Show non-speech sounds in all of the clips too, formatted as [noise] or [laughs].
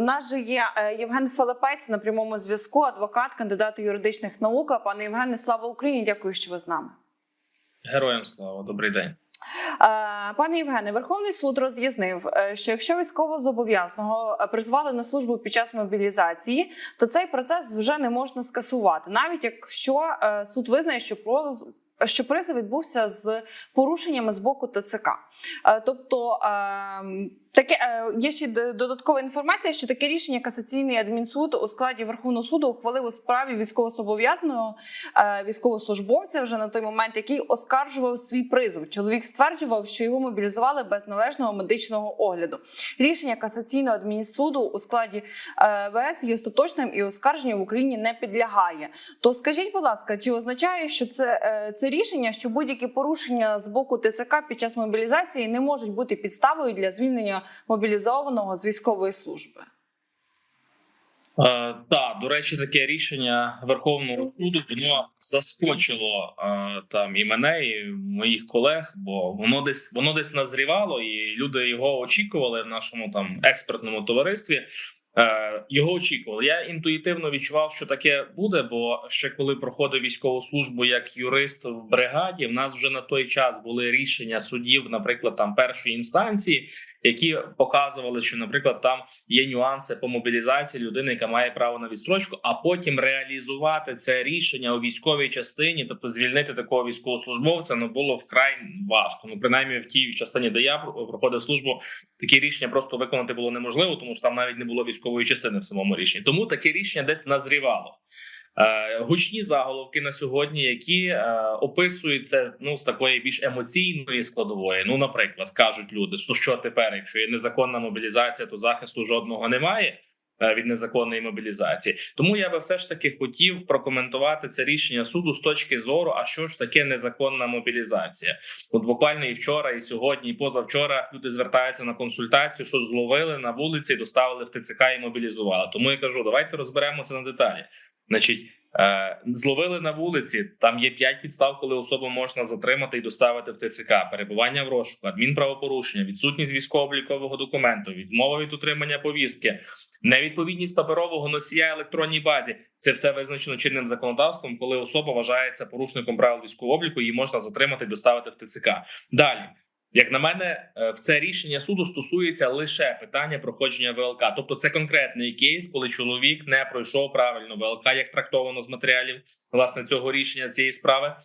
У нас же є е, Євген Филипець на прямому зв'язку, адвокат, кандидат юридичних наук. Пане Євгене, слава Україні! Дякую, що ви з нами. Героям слава, добрий день. Е, Пане Євгене, Верховний суд роз'яснив, е, що якщо військовозобов'язаного призвали на службу під час мобілізації, то цей процес вже не можна скасувати, навіть якщо суд визнає, що що призов відбувся з порушеннями з боку ТЦК. Тобто е, таке е, є ще додаткова інформація, що таке рішення касаційний адмінсуд у складі Верховного суду ухвалив у справі військовозобов'язаного е, військовослужбовця вже на той момент, який оскаржував свій призов. Чоловік стверджував, що його мобілізували без належного медичного огляду. Рішення касаційного адмінсуду у складі е, ВС є остаточним і оскарженню в Україні не підлягає. То скажіть, будь ласка, чи означає, що це, це рішення, що будь-які порушення з боку ТЦК під час мобілізації не можуть бути підставою для звільнення мобілізованого з військової служби? Е, так, до речі, таке рішення Верховного суду воно заскочило е, там і мене, і моїх колег, бо воно десь воно десь назрівало, і люди його очікували в нашому там експертному товаристві. Е, його очікували. Я інтуїтивно відчував, що таке буде. Бо ще коли проходив військову службу як юрист в бригаді, в нас вже на той час були рішення судів, наприклад, там першої інстанції, які показували, що, наприклад, там є нюанси по мобілізації людини, яка має право на відстрочку, а потім реалізувати це рішення у військовій частині, тобто звільнити такого військовослужбовця, ну було вкрай важко. Ну принаймні в тій частині, де я проходив службу, такі рішення просто виконати було неможливо, тому що там навіть не було військової частини в самому рішенні. Тому таке рішення десь назрівало. Е, Гучні заголовки на сьогодні, які описуються ну з такої більш емоційної складової. Ну, наприклад, кажуть люди: що що тепер, якщо є незаконна мобілізація, то захисту жодного немає е, від незаконної мобілізації. Тому я би все ж таки хотів прокоментувати це рішення суду з точки зору, а що ж таке незаконна мобілізація? От буквально і вчора, і сьогодні, і позавчора люди звертаються на консультацію, що зловили на вулиці, доставили в ТЦК і мобілізували. Тому я кажу, давайте розберемося на деталі. Значить, е, зловили на вулиці. Там є п'ять підстав, коли особу можна затримати і доставити в ТЦК. Перебування в розшуку, адмінправопорушення, відсутність військово-облікового документу, відмова від утримання повістки, невідповідність паперового носія електронній базі. Це все визначено чинним законодавством, коли особа вважається порушником правил військового обліку, її можна затримати і доставити в ТЦК. Далі. Як на мене, е, в це рішення суду стосується лише питання проходження ВЛК, тобто це конкретний кейс, коли чоловік не пройшов правильно ВЛК, як трактовано з матеріалів власне цього рішення цієї справи,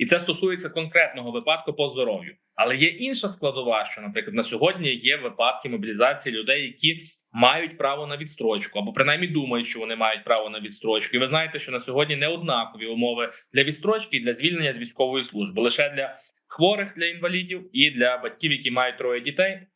і це стосується конкретного випадку по здоров'ю. Але є інша складова, що, наприклад, на сьогодні є випадки мобілізації людей, які мають право на відстрочку, або принаймні думають, що вони мають право на відстрочку. І ви знаєте, що на сьогодні не однакові умови для відстрочки і для звільнення з військової служби лише для хворих для інвалідів і для батьків, які мають троє дітей.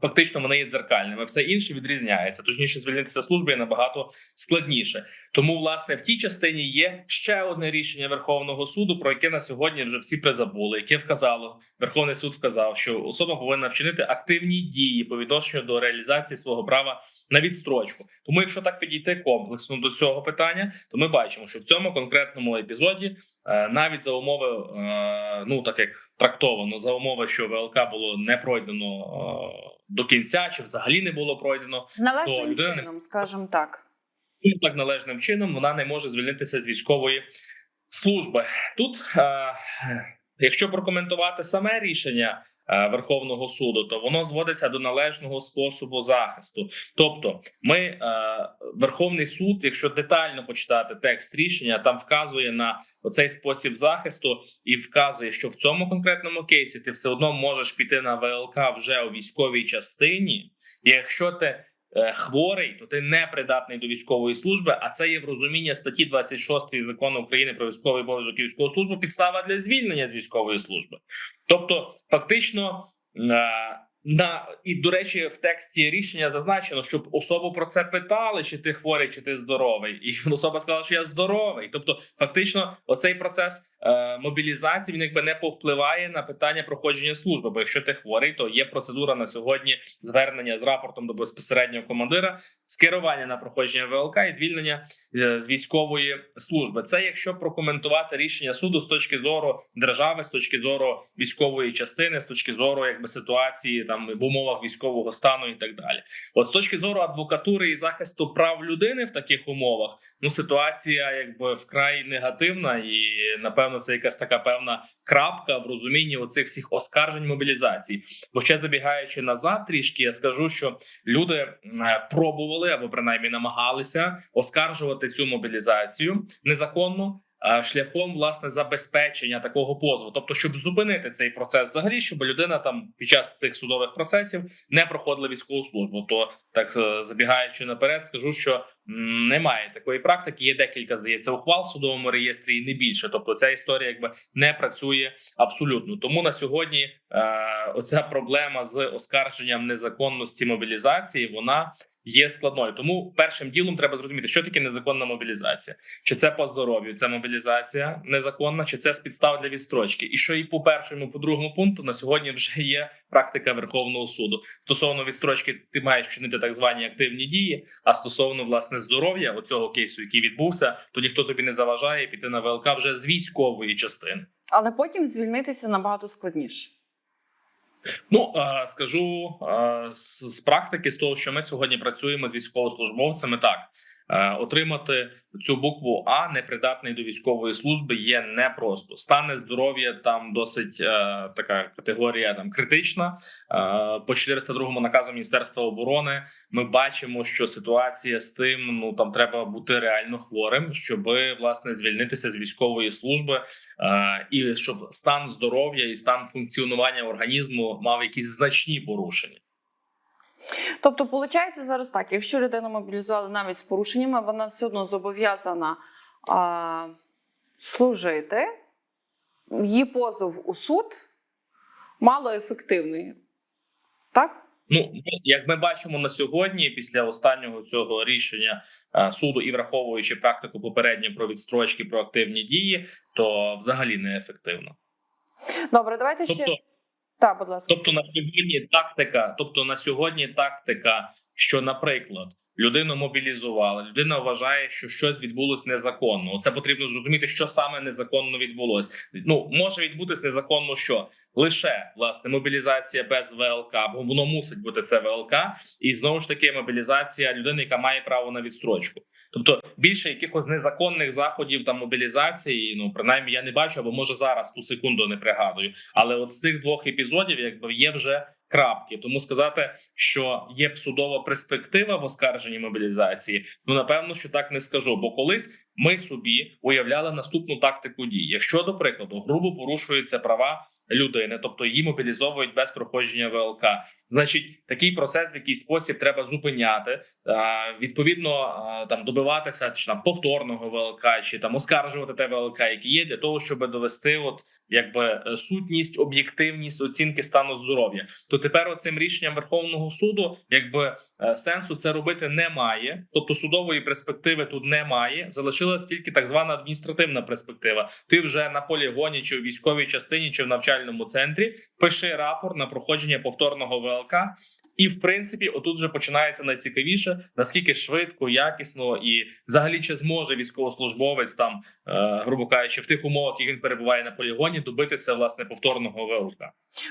Фактично вони є дзеркальними, все інше відрізняється. Точніше, звільнитися служби є набагато складніше. Тому, власне, в тій частині є ще одне рішення Верховного суду, про яке на сьогодні вже всі призабули, яке вказало Верховний суд вказав, що особа повинна вчинити активні дії по відношенню до реалізації свого права на відстрочку. Тому, якщо так підійти комплексно до цього питання, то ми бачимо, що в цьому конкретному епізоді е, навіть за умови, е, ну так як трактовано, за умови, що ВЛК було не пройдено е, до кінця, чи взагалі не було пройдено, то Належним людина не- чином, скажімо так. так належним чином вона не може звільнитися з військової служби. Тут, е, якщо прокоментувати саме рішення Верховного суду, то воно зводиться до належного способу захисту. Тобто, ми е, Верховний суд, якщо детально почитати текст рішення, там вказує на цей спосіб захисту і вказує, що в цьому конкретному кейсі ти все одно можеш піти на ВЛК вже у військовій частині, якщо ти е, хворий, то ти не придатний до військової служби. А це є в розумінні статті 26 закону України про військовий обов'язок і військову службу. Підстава для звільнення з військової служби. Тобто, фактично. е, На і до речі, в тексті рішення зазначено, щоб особу про це питали, чи ти хворий, чи ти здоровий, і [laughs] особа сказала, що я здоровий. Тобто, фактично, оцей процес е, мобілізації він якби не повпливає на питання проходження служби. Бо якщо ти хворий, то є процедура на сьогодні звернення з рапортом до безпосереднього командира, скерування на проходження ВЛК і звільнення з, військової служби. Це якщо прокоментувати рішення суду з точки зору держави, з точки зору військової частини, з точки зору якби ситуації там в умовах військового стану і так далі. От з точки зору адвокатури і захисту прав людини в таких умовах, ну ситуація якби вкрай негативна, і напевно це якась така певна крапка в розумінні оцих всіх оскаржень мобілізації. Бо ще забігаючи назад, трішки я скажу, що люди е, пробували або принаймні намагалися оскаржувати цю мобілізацію незаконно. е, Шляхом власне забезпечення такого позову, тобто, щоб зупинити цей процес, взагалі, щоб людина там під час цих судових процесів не проходила військову службу. То так е, забігаючи наперед, скажу, що немає такої практики. Є декілька здається ухвал в судовому реєстрі, і не більше. Тобто, ця історія якби не працює абсолютно. Тому на сьогодні е, оця проблема з оскарженням незаконності мобілізації вона є складною. Тому першим ділом треба зрозуміти, що таке незаконна мобілізація. Чи це по здоров'ю, це мобілізація незаконна, чи це з підстав для відстрочки? І що і по першому, по другому пункту на сьогодні вже є практика Верховного суду. Стосовно відстрочки, ти маєш вчинити так звані активні дії. А стосовно власне здоров'я, оцього кейсу, який відбувся, то ніхто тобі не заважає піти на ВЛК вже з військової частини. Але потім звільнитися набагато складніше. Ну скажу з, практики, з того, що ми сьогодні працюємо з військовослужбовцями, так отримати цю букву А непридатний до військової служби є непросто. Стане здоров'я там досить е, така категорія там критична. Е, по 402 наказу Міністерства оборони ми бачимо, що ситуація з тим ну там треба бути реально хворим, щоб власне звільнитися з військової служби. Е, і щоб стан здоров'я і стан функціонування організму мав якісь значні порушення. Тобто, виходить зараз так: якщо людину мобілізували навіть з порушеннями, вона все одно зобов'язана а, служити. Її позов у суд малоефективний. Так? Ну як ми бачимо на сьогодні, після останнього цього рішення е, суду і враховуючи практику попередньо про відстрочки про активні дії, то взагалі неефективно. Добре, давайте ще. Так, будь ласка. тобто на сьогодні тактика, тобто на сьогодні тактика, що, наприклад, людину мобілізували, людина вважає, що щось відбулось незаконно. Це потрібно зрозуміти, що саме незаконно відбулось. Ну може відбутись незаконно, що лише власне мобілізація без ВЛК, бо воно мусить бути це ВЛК, і знову ж таки мобілізація людини, яка має право на відстрочку. Тобто більше якихось незаконних заходів та мобілізації, ну принаймні я не бачу, або може зараз ту секунду не пригадую. Але от з цих двох епізодів, якби є вже крапки. Тому сказати, що є судова перспектива в оскарженні мобілізації, ну напевно, що так не скажу. Бо колись ми собі уявляли наступну тактику дій. Якщо, до прикладу, грубо порушуються права людини, тобто її мобілізовують без проходження ВЛК, значить такий процес в якийсь спосіб треба зупиняти. Відповідно, там добиватися чи там повторного ВЛК, чи там оскаржувати те ВЛК, які є для того, щоб довести, от якби сутність, об'єктивність оцінки стану здоров'я. То тепер оцим рішенням Верховного суду, якби е, сенсу це робити немає. Тобто судової перспективи тут немає. Залишилась тільки так звана адміністративна перспектива. Ти вже на полігоні, чи в військовій частині, чи в навчальному центрі пиши рапорт на проходження повторного ВЛК. І в принципі, отут вже починається найцікавіше, наскільки швидко, якісно і взагалі чи зможе військовослужбовець там, е, грубо кажучи, в тих умовах, які він перебуває на полігоні, добитися власне повторного ВЛК.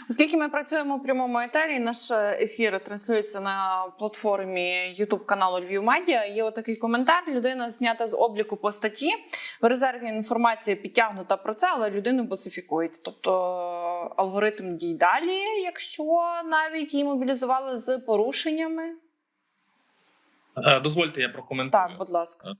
Оскільки ми працюємо у прямому етері, наш е, ефір транслюється на платформі YouTube каналу Львів Медіа. Є отакий коментар. Людина знята з обліку по статті. В резерві інформація підтягнута про це, але людину босифікують. Тобто алгоритм дій далі, якщо навіть її мобілізували з порушеннями. Е, Дозвольте, я прокоментую. Так, будь ласка.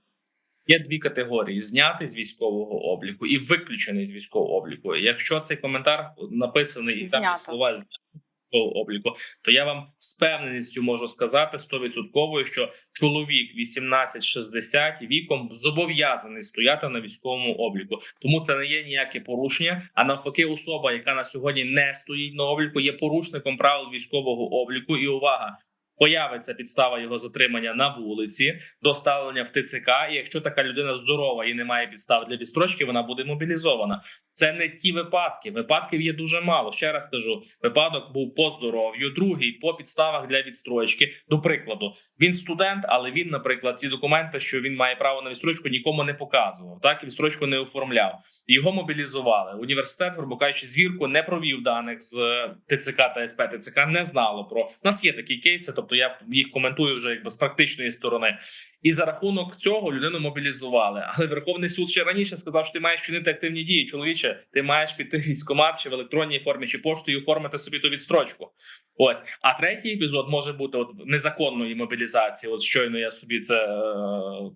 Є дві категорії: знятий з військового обліку і виключений з військового обліку. Якщо цей коментар написаний і там слова з військового обліку, то я вам з певненістю можу сказати 100%, що чоловік 18-60 віком зобов'язаний стояти на військовому обліку. Тому це не є ніяке порушення. А навпаки, особа, яка на сьогодні не стоїть на обліку, є порушником правил військового обліку. І увага. Появиться підстава його затримання на вулиці, доставлення в ТЦК. І якщо така людина здорова і не має підстав для відстрочки, вона буде мобілізована. Це не ті випадки. Випадків є дуже мало. Ще раз кажу: випадок був по здоров'ю, другий по підставах для відстрочки. До прикладу, він студент, але він, наприклад, ці документи, що він має право на відстрочку, нікому не показував. Так і відстрочку не оформляв. Його мобілізували. Університет, грубо кажучи, звірку не провів даних з ТЦК та СП. ТЦК не знало про У нас. Є такі кейси, тобто я їх коментую вже якби з практичної сторони. І за рахунок цього людину мобілізували. Але Верховний суд ще раніше сказав, що ти маєш чинити активні дії. Чоловіче, ти маєш піти в військкомат чи в електронній формі, чи поштою оформити собі ту відстрочку. Ось а третій епізод може бути от незаконної мобілізації. От щойно я собі це е,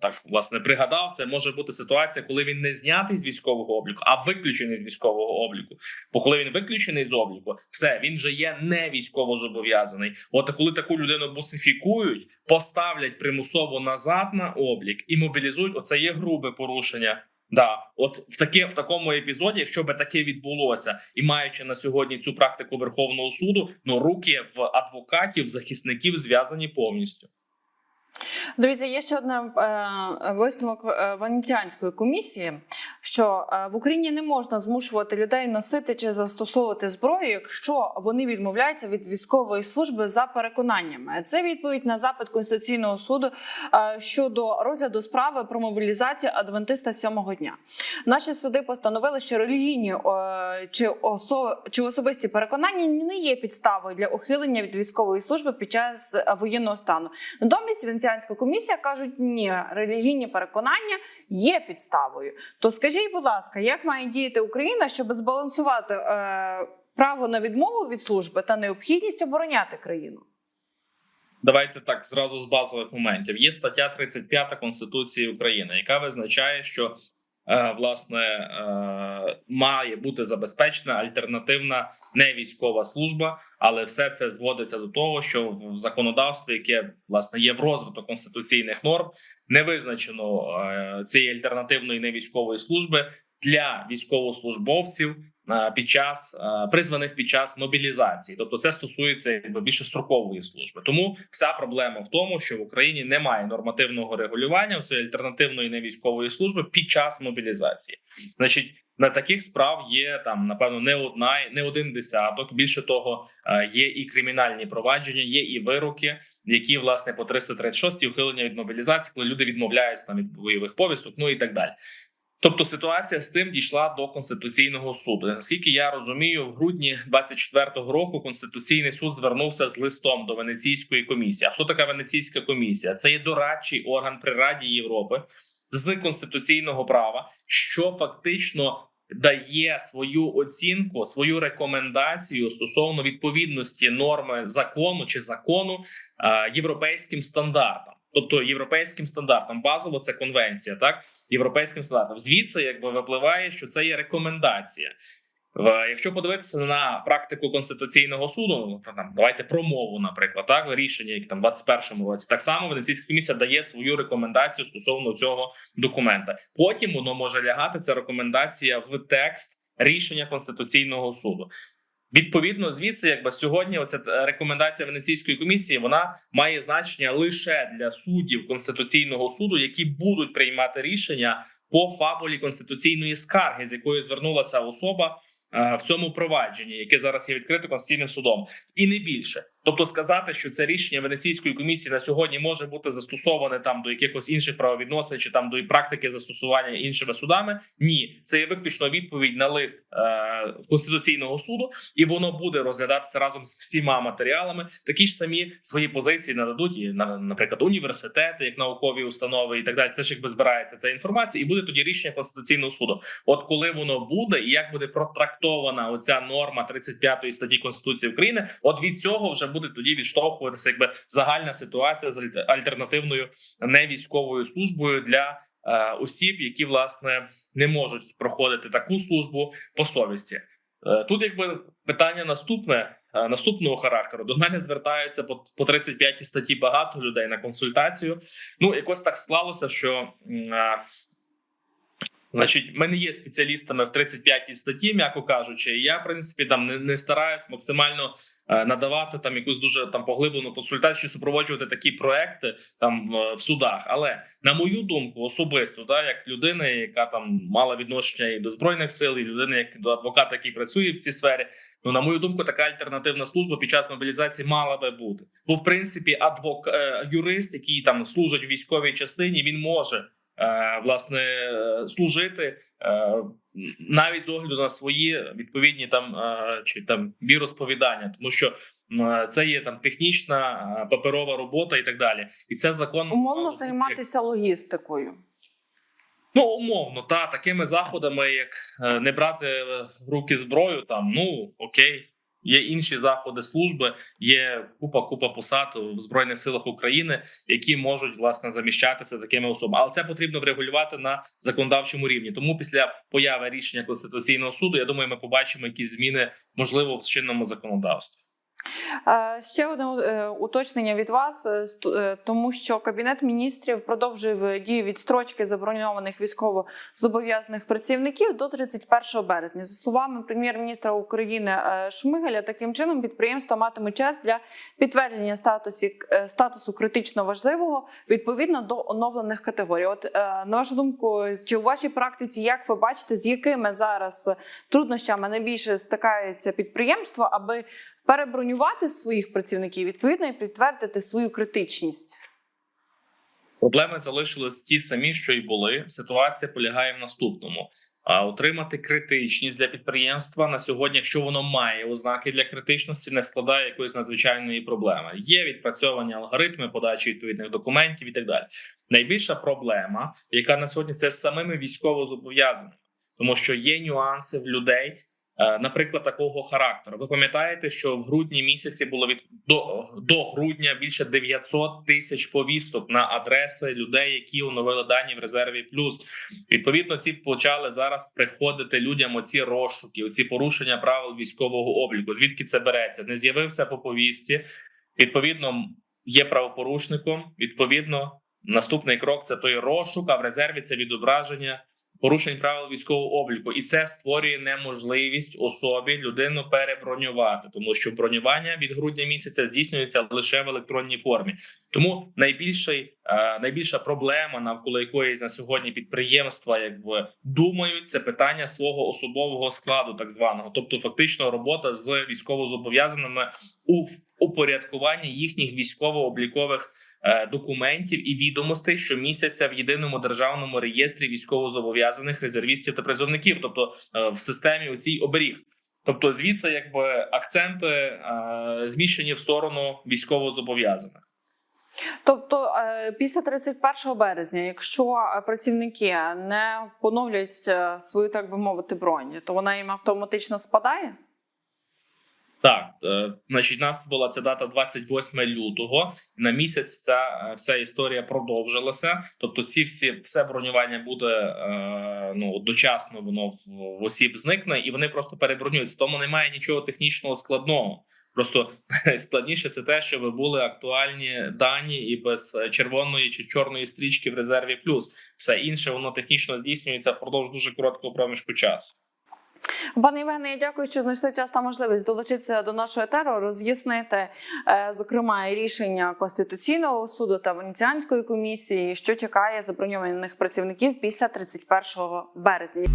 так власне пригадав. Це може бути ситуація, коли він не знятий з військового обліку, а виключений з військового обліку. Бо коли він виключений з обліку, все він же є не військово зобов'язаний. От коли таку людину бусифікують, поставлять примусово назад на облік і мобілізують, оце є грубе порушення. Да, от в таке в такому епізоді, якщо би таке відбулося, і маючи на сьогодні цю практику Верховного суду, ну руки в адвокатів, захисників зв'язані повністю. Дивіться, є ще одна е, висновок е, Венеціанської комісії, що е, в Україні не можна змушувати людей носити чи застосовувати зброю, якщо вони відмовляються від військової служби за переконаннями. Це відповідь на запит Конституційного суду е, щодо розгляду справи про мобілізацію адвентиста сьомого дня. Наші суди постановили, що релігійні е, чи, осо, чи особисті переконання не є підставою для ухилення від військової служби під час е, воєнного стану. Натомість Венеціанська комісія кажуть, ні, релігійні переконання є підставою. То скажіть, будь ласка, як має діяти Україна, щоб збалансувати е, право на відмову від служби та необхідність обороняти країну? Давайте так зразу з базових моментів. Є стаття 35 Конституції України, яка визначає, що власне е, має бути забезпечена альтернативна не військова служба, але все це зводиться до того, що в законодавстві, яке власне є в розвиток конституційних норм, не визначено е, цієї альтернативної не військової служби для військовослужбовців е, під час е, призваних під час мобілізації, тобто це стосується якби більше строкової служби. Тому вся проблема в тому, що в Україні немає нормативного регулювання в цієї альтернативної невійськової служби під час мобілізації. Значить, на таких справ є там напевно не одна, не один десяток. Більше того, е, є і кримінальні провадження, є і вироки, які власне по 336 ухилення від мобілізації, коли люди відмовляються там від бойових повісток, ну і так далі. Тобто ситуація з тим дійшла до конституційного суду. Наскільки я розумію, в грудні 24-го року конституційний суд звернувся з листом до Венеційської комісії. А хто така Венеційська комісія? Це є дорадчий орган при Раді Європи з конституційного права, що фактично дає свою оцінку, свою рекомендацію стосовно відповідності норми закону чи закону е, європейським стандартам. Тобто європейським стандартам базово це конвенція, так європейським стандартам. Звідси якби випливає, що це є рекомендація. Якщо подивитися на практику конституційного суду, ну там давайте про мову, наприклад, так рішення, які там в 21-му році, так само Венеційська комісія дає свою рекомендацію стосовно цього документа. Потім воно може лягати ця рекомендація в текст рішення конституційного суду. Відповідно, звідси, якби сьогодні, оця е, рекомендація Венеційської комісії вона має значення лише для суддів конституційного суду, які будуть приймати рішення по фабулі конституційної скарги, з якою звернулася особа е, в цьому провадженні, яке зараз є відкрито конституційним судом, і не більше. Тобто сказати, що це рішення Венеційської комісії на сьогодні може бути застосоване там до якихось інших правовідносин чи там до практики застосування іншими судами. Ні, це є виключно відповідь на лист е, конституційного суду, і воно буде розглядатися разом з всіма матеріалами. Такі ж самі свої позиції нададуть на- наприклад, університети, як наукові установи, і так далі. Це ж якби збирається ця інформація, і буде тоді рішення конституційного суду. От коли воно буде, і як буде протрактована оця норма 35 статті Конституції України, от від цього вже буде тоді відштовхуватися якби загальна ситуація з альте- альтернативною невійськовою службою для е, осіб, які власне не можуть проходити таку службу по совісті. Е, Тут якби питання наступне. е, Наступного характеру до мене звертаються по, по 35 статті багато людей на консультацію. Ну якось так склалося, що е, Значить, ми не є спеціалістами в 35-й статті, м'яко кажучи. Я, в принципі, там не, не стараюсь максимально е, надавати там якусь дуже там поглиблену консультацію, супроводжувати такі проекти там в, судах. Але на мою думку, особисто, да, як людина, яка там мала відношення і до збройних сил, і людина, як до адвоката, який працює в цій сфері. Ну, на мою думку, така альтернативна служба під час мобілізації мала би бути. Бо, в принципі, адвок е, юрист, який там служить в військовій частині, він може власне е, служити е, навіть з огляду на свої відповідні там е, чи там віросповідання, тому що це є там технічна паперова робота і так далі. І це закон Умовно займатися логістикою. Ну, умовно, та такими заходами, як не брати в руки зброю, там ну окей. Є інші заходи служби, є купа купа посад в збройних силах України, які можуть власне заміщатися такими особами. Але це потрібно врегулювати на законодавчому рівні. Тому після появи рішення конституційного суду, я думаю, ми побачимо якісь зміни, можливо, в чинному законодавстві. Е, Ще одне е, уточнення від вас, е, тому що кабінет міністрів продовжив дію відстрочки заброньованих військово зобов'язаних працівників до 31 березня. За словами прем'єр-міністра України Шмигаля, таким чином підприємства матимуть час для підтвердження статусі статусу критично важливого відповідно до оновлених категорій. От на вашу думку, чи у вашій практиці як ви бачите, з якими зараз труднощами найбільше стикаються підприємства, аби перебронювати своїх працівників відповідно і підтвердити свою критичність. Проблеми залишились ті самі, що й були. Ситуація полягає в наступному: а отримати критичність для підприємства на сьогодні, якщо воно має ознаки для критичності, не складає якоїсь надзвичайної проблеми. Є відпрацьовані алгоритми подачі відповідних документів і так далі. Найбільша проблема, яка на сьогодні це з самими військовозобов'язаними, тому що є нюанси в людей. Е, Наприклад, такого характеру. Ви пам'ятаєте, що в грудні місяці було від до, до грудня більше 900 тисяч повісток на адреси людей, які оновили дані в резерві. Плюс відповідно ці почали зараз приходити людям оці розшуки, оці порушення правил військового обліку. Звідки це береться? Не з'явився по повістці. Відповідно, є правопорушником. Відповідно, наступний крок це той розшук. А в резерві це відображення порушень правил військового обліку, і це створює неможливість особі людину перебронювати, тому що бронювання від грудня місяця здійснюється лише в електронній формі. Тому найбільший, найбільша проблема, навколо якої на сьогодні підприємства якби думають, це питання свого особового складу, так званого, тобто фактично робота з військовозобов'язаними у упорядкуванні їхніх військово-облікових е, документів і відомостей щомісяця в єдиному державному реєстрі військовозобов'язаних резервістів та призовників, тобто е, в системі у цій оберіг. Тобто, звідси якби акценти е, зміщені в сторону військовозобов'язаних. Тобто, е, після 31 березня, якщо е, працівники не поновлюють е, свою, так би мовити, бронь, то вона їм автоматично спадає. Так, е, значить, у нас була ця дата 28 лютого. На місяць ця е, вся історія продовжилася. Тобто, ці всі все бронювання буде е, ну одночасно, воно в, осіб зникне, і вони просто перебронюються. Тому немає нічого технічного складного. Просто [laughs] складніше це те, щоб були актуальні дані і без червоної чи чорної стрічки в резерві. Плюс все інше воно технічно здійснюється впродовж дуже короткого проміжку часу. Пане Євгене, я дякую, що знайшли час та можливість долучитися до нашого етеру, роз'яснити, е, зокрема, рішення Конституційного суду та Венеціанської комісії, що чекає заброньованих працівників після 31 березня.